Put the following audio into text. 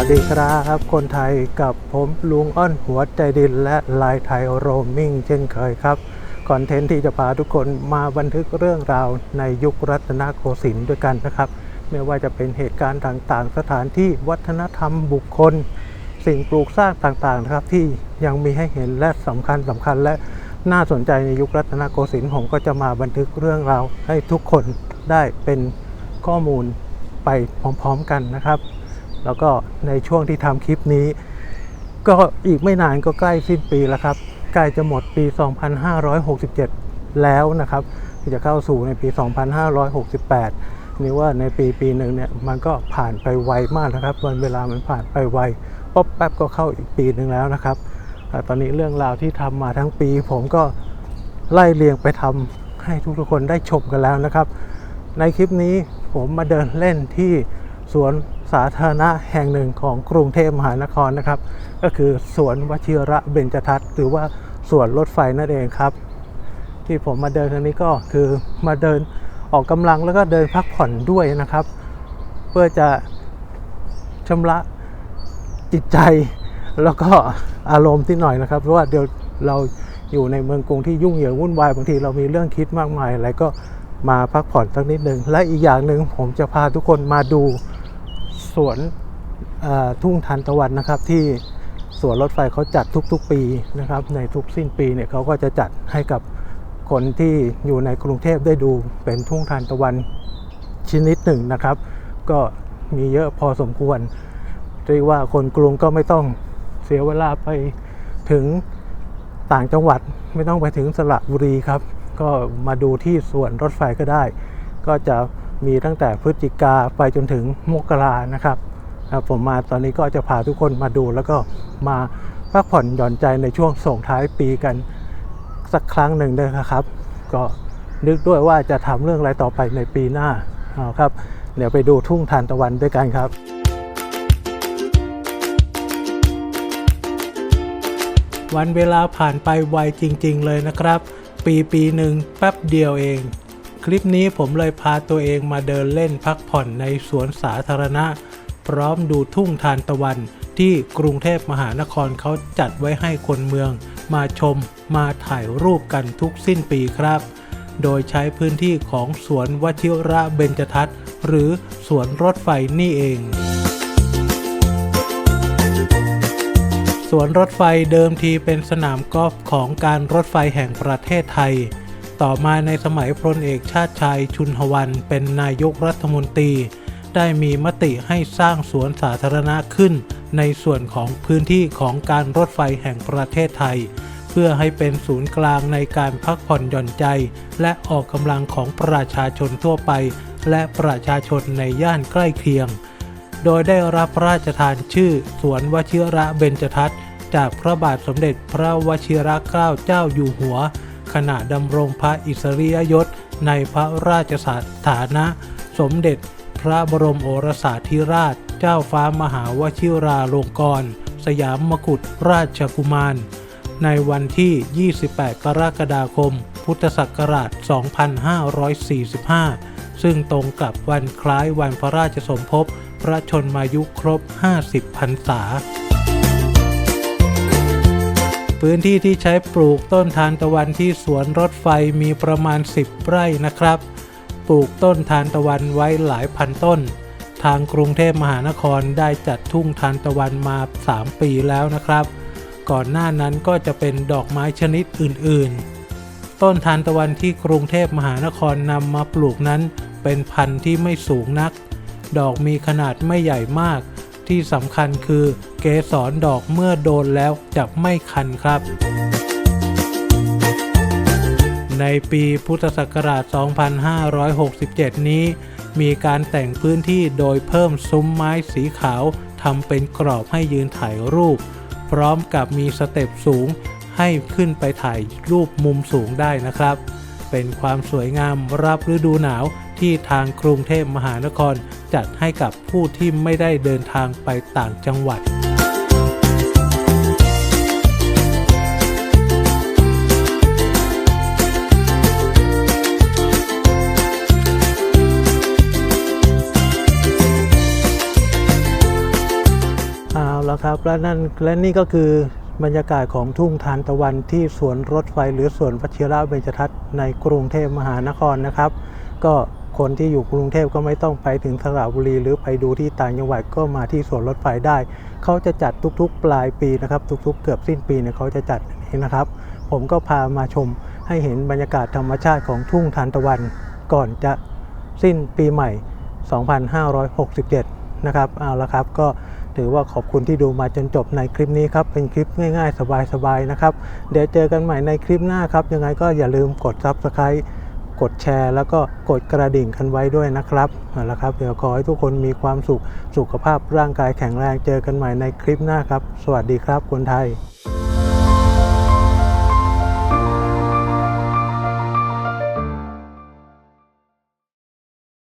ัสดีครับ คนไทยกับผมลุงอ้อนหัวใจดินและลายไทยโรมมิ่งเช่นเคยครับคอนเทนต์ที่จะพาทุกคนมาบันทึกเรื่องราวในยุครัตนโกสินทร์ด้วยกันนะครับ ไม่ว่าจะเป็นเหตุการณ์ต่างๆ สถานที่วัฒนธรรมบุคคล สิ่งปลูกสร้างต่างๆนะครับที่ยังมีให้เห็นและสำคัญสำคัญและน่าสนใจในยุครัตนโกสินทร์ผมก็จะมาบันทึกเรื่องราวให้ทุกคนได้เป็นข้อมูลไปพร้อมๆกันนะครับ แล้วก็ในช่วงที่ทำคลิปนี้ ก็อีกไม่นานก็ใกล้สิ้นปีแล้วครับ ใกล้จะหมดปี 2567 แล้วนะครับที่จะเข้าสู่ในปี 2568 นี่ว่าในปีปีหนึ่งเนี่ยมันก็ผ่านไปไวมากนะครับ วันเวลามันผ่านไปไวป๊บแป๊บก็เข้าอีกปีหนึ่งแล้วนะครับแต่ตอนนี้เรื่องราวที่ทำมาทั้งปี ผมก็ไล่เรียงไปทำให้ทุกๆคนได้ชมกันแล้วนะครับ ในคลิปนี้ผมมาเดินเล่นที่ สวนสาธารณะแห่งหนึ่งของกรุงเทพมหานครนะครับ ก็คือสวนวชิระเบญจทัศน์หรือว่าสวนรถไฟนั่นเองครับ ที่ผมมาเดินครั้งนี้ก็คือมาเดินออกกำลังแล้วก็เดินพักผ่อนด้วยนะครับ เพื่อจะชำระจิตใจแล้วก็อารมณ์ที่หน่อยนะครับ เพราะว่าเดี๋ยวเราอยู่ในเมืองกรุงที่ยุ่งเหยิงวุ่นวายบางทีเรามีเรื่องคิดมากมายอะไรก็มาพักผ่อนสักนิดหนึ่งและอีกอย่างหนึ่งผมจะพาทุกคนมาดู สวนทุ่งทานตะวันนะครับที่สวนรถไฟเขาจัดทุกๆปีนะครับ ในทุกสิ้นปีเนี่ยเขาก็จะจัดให้กับคนที่อยู่ในกรุงเทพได้ดูเป็นทุ่งทานตะวันชนิดหนึ่งนะครับ ก็มีเยอะพอสมควรเรียกว่าคนกรุงก็ไม่ต้องเสียเวลาไปถึงต่างจังหวัดไม่ต้องไปถึงสระบุรีครับ ก็มาดูที่สวนรถไฟก็ได้ ก็จะ มีตั้งแต่พฤศจิกาไปจนถึงมกรานะครับผมมาตอนนี้ก็จะพาทุกคนมาดูแล้วก็มาพักผ่อนหย่อนใจในช่วงส่งท้ายปีกันสักครั้งหนึ่งด้วยนะครับ ก็นึกด้วยว่าจะทำเรื่องอะไรต่อไปในปีหน้าเอาครับ เดี๋ยวไปดูทุ่งทานตะวันด้วยกันครับวันเวลาผ่านไปไวจริง ๆ เลยนะครับ ปีปีหนึ่งแป๊บเดียวเอง ลิปนี้ผมเลยพาตัวเองมาเดินเล่นพักผ่อนในสวนสาธารณะ พร้อมดูทุ่งทานตะวันที่กรุงเทพมหานครเขาจัดไว้ให้คนเมือง มาชมมาถ่ายรูปกันทุกสิ้นปีครับ โดยใช้พื้นที่ของสวนวชิระเบญจทัศน์ หรือสวนรถไฟนี่เองสวนรถไฟเดิมทีเป็นสนามกอล์ฟของการรถไฟแห่งประเทศไทย ต่อมาในสมัยพลเอกชาติชายชุนหวันเป็นนายกรัฐมนตรี ได้มีมติให้สร้างสวนสาธารณะขึ้น ในส่วนของพื้นที่ของการรถไฟแห่งประเทศไทย เพื่อให้เป็นศูนย์กลางในการพักผ่อนหย่อนใจ และออกกำลังของประชาชนทั่วไป และประชาชนในย่านใกล้เคียง โดยได้รับพระราชทานชื่อ สวนวชิระเบญจทัศน์จากพระบาทสมเด็จพระวชิรเกล้าเจ้าอยู่หัว ขณะดำรงพระอิสริยยศในพระราชสถานะ สมเด็จพระบรมโอรสาธิราช เจ้าฟ้ามหาวชิราลงกรณสยามมกุฎราชกุมาร ในวันที่ 28 กรกฎาคม พุทธศักราช 2545 ซึ่งตรงกับวันคล้ายวันพระราชสมภพ พระชนมายุครบ 50 พรรษา พื้นที่ที่ใช้ปลูกต้นทานตะวันที่สวนรถไฟมีประมาณ 10 ไร่นะครับ ปลูกต้นทานตะวันไว้หลายพันต้น ทางกรุงเทพมหานครได้จัดทุ่งทานตะวันมา 3 ปีแล้วนะครับ ก่อนหน้านั้นก็จะเป็นดอกไม้ชนิดอื่นๆ ต้นทานตะวันที่กรุงเทพมหานครนำมาปลูกนั้น เป็นพันธุ์ที่ไม่สูงนัก ดอกมีขนาดไม่ใหญ่มาก ที่สำคัญคือเกสรดอกเมื่อโดนแล้วจะไม่คันครับในปีพุทธศักราช 2567 นี้ มีการแต่งพื้นที่โดยเพิ่มซุ้มไม้สีขาวทำเป็นกรอบให้ยืนถ่ายรูป พร้อมกับมีสเต็ปสูงให้ขึ้นไปถ่ายรูปมุมสูงได้นะครับ เป็นความสวยงามรับฤดูหนาว ที่ทางกรุงเทพมหานคร จัดให้กับผู้ที่ไม่ได้เดินทางไปต่างจังหวัดแล้วครับและนั่นและนี่ก็คือบรรยากาศของทุ่งทานตะวันที่สวนรถไฟหรือสวนวชิระเบญจทัศน์ในกรุงเทพมหานครนะครับ ก็ คนที่อยู่กรุงเทพก็ไม่ต้องไปถึงสระบุรี หรือไปดูที่ต่างจังหวัดก็มาที่สวนรถไฟได้ เขาจะจัดทุกๆ ปลายปีนะครับ ทุกๆ เกือบสิ้นปีเนี่ยเขาจะจัดนี้นะครับ ผมก็พามาชมให้เห็นบรรยากาศธรรมชาติของทุ่งทานตะวัน ก่อนจะสิ้นปีใหม่ 2567 นะครับเอาละครับก็ถือว่าขอบคุณที่ดูมาจนจบในคลิปนี้ครับ เป็นคลิปง่ายๆ สบายๆนะครับ เดี๋ยวเจอกันใหม่ในคลิปหน้าครับ ยังไงก็อย่าลืมกด Subscribe กดแชร์ แล้วก็กดกระดิ่งกันไว้ด้วยนะครับเอาละครับ เดี๋ยวขอให้ทุกคนมีความสุขสุขภาพร่างกายแข็งแรงเจอกันใหม่ในคลิปหน้าครับ สวัสดีครับคนไทย